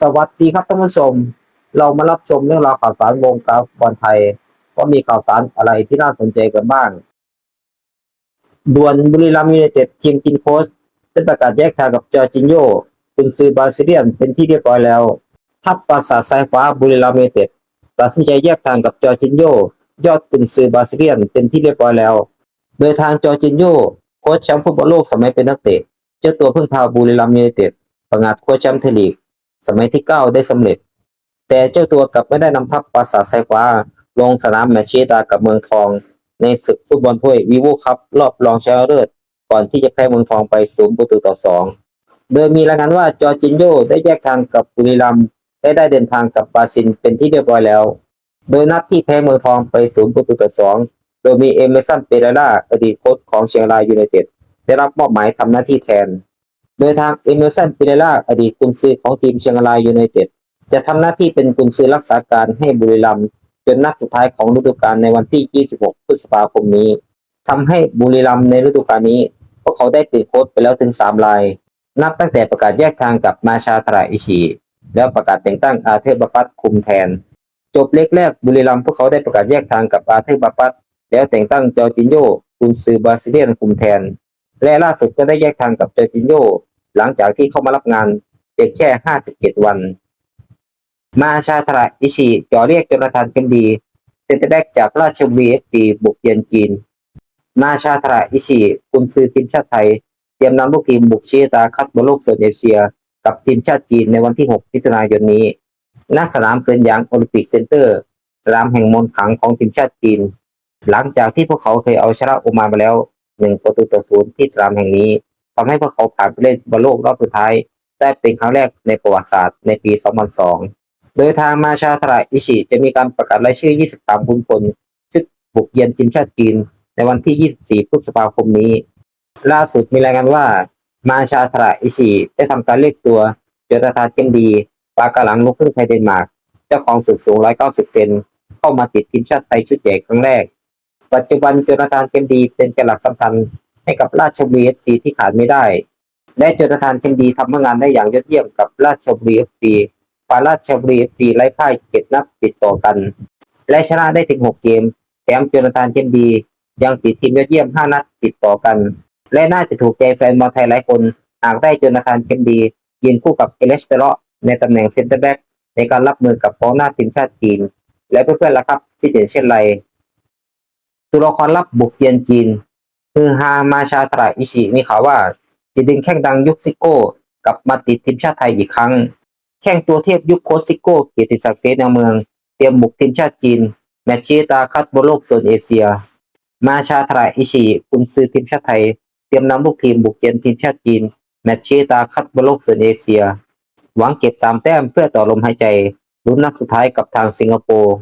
สวัสดีครับท่านผู้ชม เรามารับชมเรื่องราวข่าวสารวงการบอลไทย ว่ามีข่าวสารอะไรที่น่าสนใจกันบ้างด่วนบุรีรัมย์ยูไนเต็ดทีมกินโค้ชได้ประกาศแยกทางกับจอร์จินโยคุณซือบราซิเลียนเป็นที่เรียบร้อยแล้ว ทัพปราสาทสายฟ้าบุรีรัมย์ยูไนเต็ดตัดสินใจแยกทางกับจอร์จินโยยอดกุนซือบราซิเลียนเป็นที่เรียบร้อยแล้ว โดยทางจอร์จินโยโค้ชแชมป์ฟุตบอลโลกสมัยเป็นนักเตะเจ้าตัวเพิ่งพาบุรีรัมย์ยูไนเต็ดประกาศโค้ชแชมป์ไทลีก สมัยที่ 9 ได้สำเร็จ แต่เจ้าตัวกลับไม่ได้นำทัพปราสาทสายฟ้า ลงสนามแมตช์เชตากับเมืองทอง ในศึกฟุตบอลถ้วยวีโวคัพรอบรองชนะเลิศก่อนที่จะแพ้เมืองทองไปศูนย์ประตูต่อสองโดยมีรายงานว่าจอร์จินโยได้แยกทางกับบุรีรัมย์และได้เดินทางกับบราซิลเป็นที่เรียบร้อยแล้ว โดยนัดที่แพ้เมืองทองไปศูนย์ประตูต่อสองโดยมีเอเมสันเปเรล่าอดีตโค้ชของเชียงรายยูไนเต็ดได้รับมอบหมายทำหน้าที่แทน โดยทางเอเมสันปิเรล่าอดีตกุนซือของทีมเชียงรายยูไนเต็ดจะทำหน้าที่เป็นกุนซือรักษาการให้บุรีรัมย์จนนัดสุดท้ายของฤดูกาลในวันที่ 26 พฤษภาคมนี้ทำให้บุรีรัมย์ในฤดูกาลนี้พวกเขาได้เปลี่ยนโค้ชไปแล้วถึง 3 ราย นับตั้งแต่ประกาศแยกทางกับมาชาทราอิชิแล้วประกาศแต่งตั้งอาเธอร์บาปัตคุมแทน จบเล็กแรกบุรีรัมย์พวกเขาได้ประกาศแยกทางกับอาเธอร์บาปัตแล้วแต่งตั้งจอร์จินโยกุนซือบราซิเลียนคุมแทน และล่าสุดก็ได้แยกทางกับจอจินโย หลังจากที่เข้ามารับงานเพียงแค่ 57 วัน มาชาทราอิชิจ่อเรียกจนทานเกมดีเซนเตอร์แบ็กจากราชบุรีเอฟซีบุกเยือนจีน มาชาทราอิชิกุนซือทีมชาติไทย เตรียมนำลูกทีมบุกเชียตาคัดบอลโลกโซนเอเชีย กับทีมชาติจีนในวันที่ 6 มิถุนายนนี้ณสนามเซินหยางโอลิมปิกเซ็นเตอร์สนามแห่งมนขังของทีมชาติจีน หลังจากที่พวกเขาเคยเอาชนะโอมานมาแล้วหนึ่งประตูต่อศูนย์ที่สนามแห่งนี้ ทำให้พวกเขาผ่านไปเล่นบอลโลกรอบสุดท้าย ได้เป็นครั้งแรกในประวัติศาสตร์ในปี 2002 โดยทางมาชาทราอิชิจะมีการประกาศรายชื่อ 23คนคนชุดบุกเยือนทีมชาติจีน ในวันที่ 24 พฤษภาคมนี้ ล่าสุดมีรายงานว่า มาชาทราอิชิได้ทำการเรียกตัวโจนาธาเกมดีปากาหลังลูกครึ่งไทยเดนมาร์กเจ้าของสุดสูง 190 เซนเข้ามาติดทีมชาติไทยชุดใหญ่ครั้งแรก ปัจจุบันโจนาธาเกมดีเป็นแกนหลักสำคัญ ให้กับราชบุรีเอฟซีที่ขาดไม่ได้ และจนาธานเคนดีทำงานได้อย่างยอดเยี่ยมกับราชบุรีเอฟซีพาราชบุรีเอฟซีไร้พ่ายเจ็ดนัดติดต่อกัน และชนะได้ถึง 6 เกมแถมจนาธานเคนดี ยังติดทีมยอดเยี่ยม 5 นัดติดต่อกัน และน่าจะถูกใจแฟนบอลไทยหลายคน หากได้จนาธานเคนดียืนคู่กับเอเลสเตโรในตำแหน่งเซนเตอร์แบ็กในการรับมือกับกองหน้าทีมชาติจีน และเพื่อนๆล่ะครับที่เด่นเช่นไรตัวละครลับบุกเยือนจีน คือฮามาชาตราอิชิมีข่าวว่าจะดึงแข้งดังยุคซิโก้กลับมาติดทีมชาติไทยอีกครั้ง แข้งตัวเทพยุคโคซิโก้เกียรติศักดิ์เสนาเมือง เตรียมบุกทีมชาติจีน แมตช์ชีตาคัดบอลโลกโซนเอเชีย มาชาตราอิชิกุนซือทีมชาติไทย เตรียมนำลูกทีมบุกเยือนทีมชาติจีน แมตช์ชีตาคัดบอลโลกโซนเอเชีย หวังเก็บสามแต้มเพื่อต่อลมหายใจลุ้นนัดสุดท้ายกับทางสิงคโปร์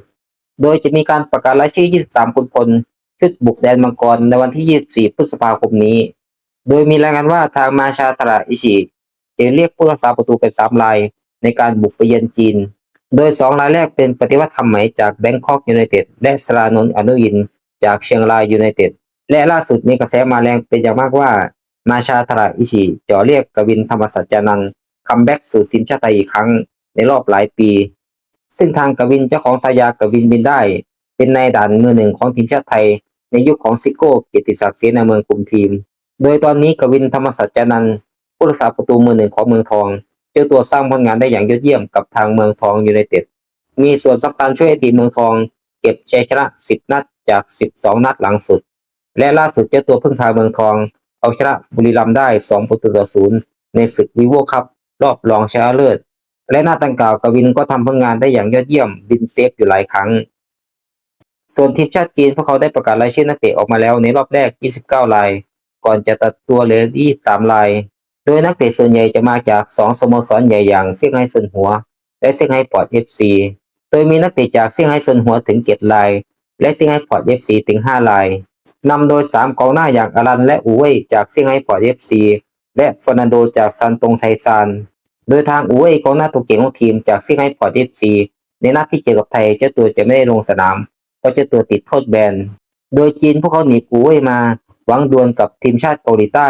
โดยจะมีการประกาศรายชื่อ 23 คนพล ชุดบุกแดนมังกรในวันที่ 24 พฤษภาคมนี้ โดยมีรายงานว่าทางมาชาตราอิชิจะเรียกผู้รักษาประตูเป็นสามรายในการบุกไปเยือนจีน โดยสองรายแรกเป็นปฏิวัติคำไหมจากแบงคอกยูไนเต็ดและสรานนท์อนุยิน จากเชียงรายยูไนเต็ดและล่าสุดมีกระแสมาแรงเป็นอย่างมากว่า มาชาตราอิชิจะเรียกกวินธรรมสัจจานันท์คัมแบ็กสู่ทีมชาติไทยอีกครั้งในรอบหลายปี ซึ่งทางกวินเจ้าของสายากวินบินได้ เป็นนายด่านมือหนึ่งของทีมชาติไทย ในยุคของซิโก้เกียรติศักดิ์เสนาเมืองคุมทีม โดยตอนนี้กวินธรรมสัจจานันท์ผู้รักษาประตูมือหนึ่งของเมืองทอง เจ้าตัวสร้างผลงานได้อย่างยอดเยี่ยมกับทางเมืองทองยูไนเต็ด มีส่วนสำคัญช่วยทีมเมืองทอง เก็บชัยชนะ 10 นัดจาก 12 นัดหลังสุด และล่าสุดเจ้าตัวเพิ่งพาเมืองทอง เอาชนะบุรีรัมย์ได้ 2 ประตูต่อศูนย์ในศึกวีโวคัพรอบรองชนะเลิศและหน้าตังกล่าวกวินก็ทำผลงานได้อย่างยอดเยี่ยมบินเซฟอยู่หลายครั้ง ส่วนทีมชาติจีนพวกเขาได้ประกาศรายชื่อนักเตะออกมาแล้วในรอบแรก 29 ราย ก่อนจะตัดตัวเหลือ 23 ราย โดยนักเตะส่วนใหญ่จะมาจาก 2 สโมสรใหญ่อย่างเซี่ยงไฮ้ซินหัว และเซี่ยงไฮ้ปอร์ต FC โดยมีนักเตะจากเซี่ยงไฮ้ซินหัวถึง 7 ราย และเซี่ยงไฮ้ปอร์ต FC ถึง 5 รายนำโดย 3กองหน้าอย่างอลันและอูเว่ยจากเซี่ยงไฮ้ปอร์ต FC และฟอร์นันโดจากซันตงไทซาน โดยทางอูเว่ยกองหน้าตัวเก่งของทีมจากเซี่ยงไฮ้พอร์ตเอฟซีในนัดที่เจอกับไทยเจ้าตัวจะไม่ได้ลงสนาม เพราะเจ้าตัวติดโทษแบน โดยจีนพวกเขาหนีกูเว่ยมา หวังดวลกับทีมชาติเกาหลีใต้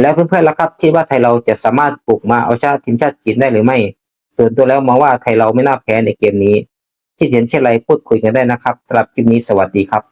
แล้วเพื่อนๆล่ะครับคิดว่าไทยเราจะสามารถปลุกมาเอาชนะทีมชาติจีนได้หรือไม่ ส่วนตัวแล้วมองว่าไทยเราไม่น่าแพ้ในเกมนี้คิดเห็นเช่นไรพูดคุยกันได้นะครับสำหรับคลิปนี้สวัสดีครับ